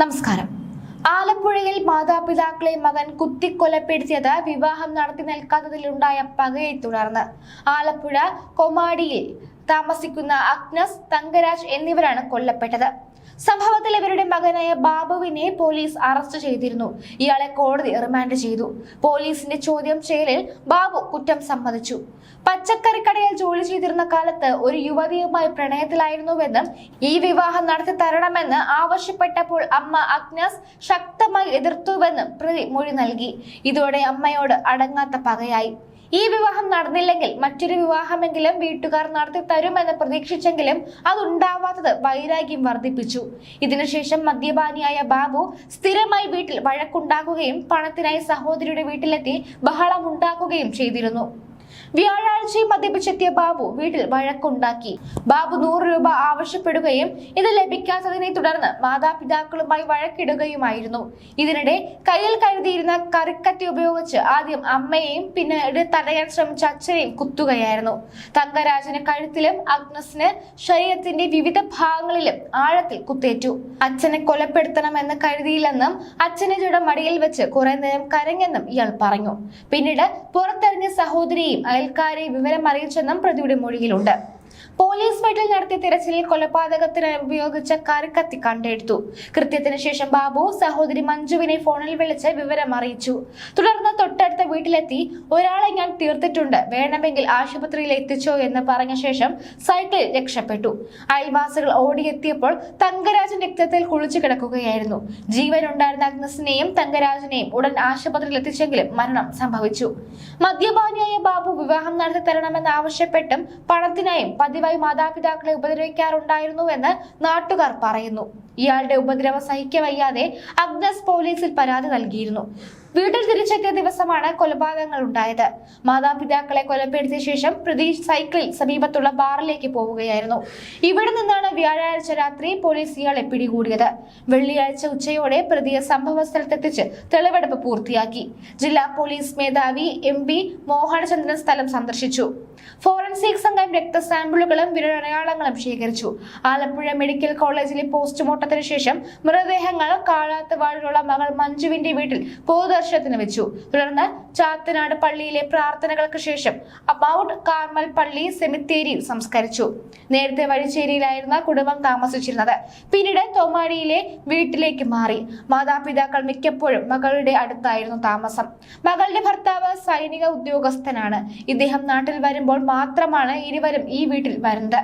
നമസ്കാരം. ആലപ്പുഴയിൽ മാതാപിതാക്കളെ മകൻ കുത്തിക്കൊലപ്പെടുത്തിയത് വിവാഹം നടത്തി നിൽക്കാത്തതിലുണ്ടായ പകയെ തുടർന്ന് ആലപ്പുഴ കൊമാടിയിൽ താമസിക്കുന്ന അഗ്നസ് തങ്കരാജ് എന്നിവരാണ് കൊല്ലപ്പെട്ടത്. സംഭവത്തിൽ ഇവരുടെ മകനായ ബാബുവിനെ പോലീസ് അറസ്റ്റ് ചെയ്തിരുന്നു. ഇയാളെ കോടതി റിമാൻഡ് ചെയ്തു. പോലീസിന്റെ ചോദ്യം ചെയ്യലിൽ ബാബു കുറ്റം സമ്മതിച്ചു. പച്ചക്കറിക്കടയിൽ ജോലി ചെയ്തിരുന്ന കാലത്ത് ഒരു യുവതിയുമായി പ്രണയത്തിലായിരുന്നുവെന്ന് ഈ വിവാഹം നടത്തി തരണമെന്ന് ആവശ്യപ്പെട്ടപ്പോൾ അമ്മ അഗ്നസ് ശക്തമായി എതിർത്തുവെന്നും പ്രതി മൊഴി നൽകി. ഇതോടെ അമ്മയോട് അടങ്ങാത്ത പകയായി. ഈ വിവാഹം നടന്നില്ലെങ്കിൽ മറ്റൊരു വിവാഹമെങ്കിലും വീട്ടുകാർ നടത്തി തരുമെന്ന് പ്രതീക്ഷിച്ചെങ്കിലും അതുണ്ടാവാത്തത് വൈരാഗ്യം വർദ്ധിപ്പിച്ചു. ഇതിനുശേഷം മദ്യപാനിയായ ബാബു സ്ഥിരമായി വീട്ടിൽ വഴക്കുണ്ടാക്കുകയും പണത്തിനായി സഹോദരിയുടെ വീട്ടിലെത്തി ബഹളമുണ്ടാക്കുകയും ചെയ്തിരുന്നു. വ്യാഴാഴ്ചയും മദ്യപിച്ചെത്തിയ ബാബു വീട്ടിൽ വഴക്കുണ്ടാക്കി. ബാബു നൂറ് രൂപ ആവശ്യപ്പെടുകയും ഇത് ലഭിക്കാത്തതിനെ തുടർന്ന് മാതാപിതാക്കളുമായി വഴക്കിടുകയുമായിരുന്നു. ഇതിനിടെ കയ്യിൽ കരുതിയിരുന്ന കറിക്കത്തി ഉപയോഗിച്ച് ആദ്യം അമ്മയെയും പിന്നീട് തടയാൻ ശ്രമിച്ച അച്ഛനെയും കുത്തുകയായിരുന്നു. തങ്കരാജന് കഴുത്തിലും അഗ്നസിന് ശരീരത്തിന്റെ വിവിധ ഭാഗങ്ങളിലും ആഴത്തിൽ കുത്തേറ്റു. അച്ഛനെ കൊലപ്പെടുത്തണമെന്ന് കരുതിയില്ലെന്നും അച്ഛനെ ചുട മടിയിൽ വെച്ച് കുറെ നേരം കരഞ്ഞെന്നും ഇയാൾ പറഞ്ഞു. പിന്നീട് പുറത്തിറങ്ങിയ സഹോദരിയും അയൽക്കാരെയും വിവരം അറിയിച്ചെന്നും പ്രതിയുടെ മൊഴിയിലുണ്ട് പോലീസ് വീട്ടിൽ നടത്തിയ തിരച്ചിലിൽ കൊലപാതകത്തിന് ഉപയോഗിച്ച കറിക്കത്തി കണ്ടെടുത്തു. കൃത്യത്തിന് ശേഷം ബാബു സഹോദരി മഞ്ജുവിനെ ഫോണിൽ വിളിച്ച് വിവരം അറിയിച്ചു. തുടർന്ന് തൊട്ടടുത്ത വീട്ടിലെത്തി ഒരാളെ ഞാൻ തീർത്തിട്ടുണ്ട്. വേണമെങ്കിൽ ആശുപത്രിയിൽ എത്തിച്ചോ എന്ന് പറഞ്ഞ ശേഷം സൈക്കിളിൽ രക്ഷപ്പെട്ടു. അയൽവാസികൾ ഓടിയെത്തിയപ്പോൾ തങ്കരാജൻ രക്തത്തിൽ കുളിച്ചു കിടക്കുകയായിരുന്നു. ജീവൻ ഉണ്ടായിരുന്ന അഗ്നസിനെയും തങ്കരാജനെയും ഉടൻ ആശുപത്രിയിൽ എത്തിച്ചെങ്കിലും മരണം സംഭവിച്ചു. മദ്യപാനിയായ ബാബു വിവാഹം നടത്തി തരണമെന്ന് ആവശ്യപ്പെട്ടും പണത്തിനായും പതിവായി മാതാപിതാക്കളെ ഉപദ്രവിക്കാറുണ്ടായിരുന്നുവെന്ന് നാട്ടുകാർ പറയുന്നു ഇയാളുടെ ഉപദ്രവം സഹിക്കവയ്യാതെ അഗ്നസ് പോലീസിൽ പരാതി നൽകിയിരുന്നു. വീട്ടിൽ തിരിച്ചെത്തിയ ദിവസമാണ് കൊലപാതകങ്ങൾ ഉണ്ടായത്. മാതാപിതാക്കളെ കൊലപ്പെടുത്തിയ ശേഷം പ്രതി സൈക്കിളിൽ സമീപത്തുള്ള ബാറിലേക്ക് പോവുകയായിരുന്നു. ഇവിടെ നിന്നാണ് വ്യാഴാഴ്ച രാത്രി പോലീസ് ഇയാളെ പിടികൂടിയത്. വെള്ളിയാഴ്ച ഉച്ചയോടെ പ്രതിയെ സംഭവ സ്ഥലത്തെത്തിച്ച് തെളിവെടുപ്പ് പൂർത്തിയാക്കി. ജില്ലാ പോലീസ് മേധാവി എം പി മോഹനചന്ദ്രൻ സ്ഥലം സന്ദർശിച്ചു. ഫോറൻസിക് സംഘം രക്തസാമ്പിളുകളും വിരലടയാളങ്ങളും ശേഖരിച്ചു. ആലപ്പുഴ മെഡിക്കൽ കോളേജിലെ പോസ്റ്റ്മോർട്ടത്തിന് ശേഷം മൃതദേഹങ്ങൾ കാളാത്തുവാടിലുള്ള മകൾ മഞ്ജുവിന്റെ വീട്ടിൽ പൊതുദർശനത്തിന് വെച്ചു. തുടർന്ന് ചാത്തനാട് പള്ളിയിലെ പ്രാർത്ഥനകൾക്ക് ശേഷം അബൌട്ട് കാർമൽ പള്ളി സെമിത്തേരിയിൽ സംസ്കരിച്ചു. നേരത്തെ വഴിച്ചേരിയിലായിരുന്ന കുടുംബം താമസിച്ചിരുന്നത് പിന്നീട് തോമാടിയിലെ വീട്ടിലേക്ക് മാറി. മാതാപിതാക്കൾ മിക്കപ്പോഴും മകളുടെ അടുത്തായിരുന്നു താമസം. മകളുടെ ഭർത്താവ് സൈനിക ഉദ്യോഗസ്ഥനാണ്. ഇദ്ദേഹം നാട്ടിൽ വരുമ്പോൾ മാത്രമാണ് ഇരുവരും ഈ വീട്ടിൽ വരുന്നത്.